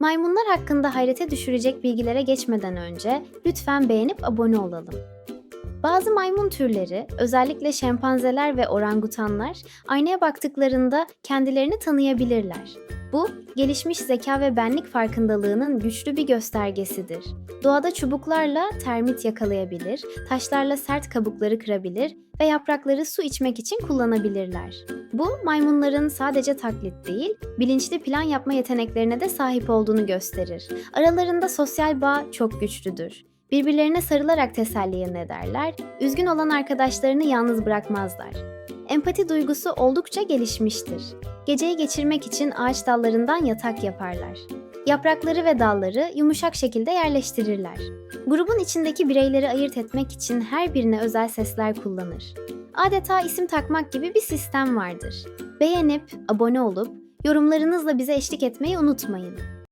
Maymunlar hakkında hayrete düşürecek bilgilere geçmeden önce lütfen beğenip abone olalım. Bazı maymun türleri, özellikle şempanzeler ve orangutanlar, aynaya baktıklarında kendilerini tanıyabilirler. Bu, gelişmiş zeka ve benlik farkındalığının güçlü bir göstergesidir. Doğada çubuklarla termit yakalayabilir, taşlarla sert kabukları kırabilir ve yaprakları su içmek için kullanabilirler. Bu, maymunların sadece taklit değil, bilinçli plan yapma yeteneklerine de sahip olduğunu gösterir. Aralarında sosyal bağ çok güçlüdür. Birbirlerine sarılarak teselli ederler, üzgün olan arkadaşlarını yalnız bırakmazlar. Empati duygusu oldukça gelişmiştir. Geceyi geçirmek için ağaç dallarından yatak yaparlar. Yaprakları ve dalları yumuşak şekilde yerleştirirler. Grubun içindeki bireyleri ayırt etmek için her birine özel sesler kullanır. Adeta isim takmak gibi bir sistem vardır. Beğenip, abone olup, yorumlarınızla bize eşlik etmeyi unutmayın.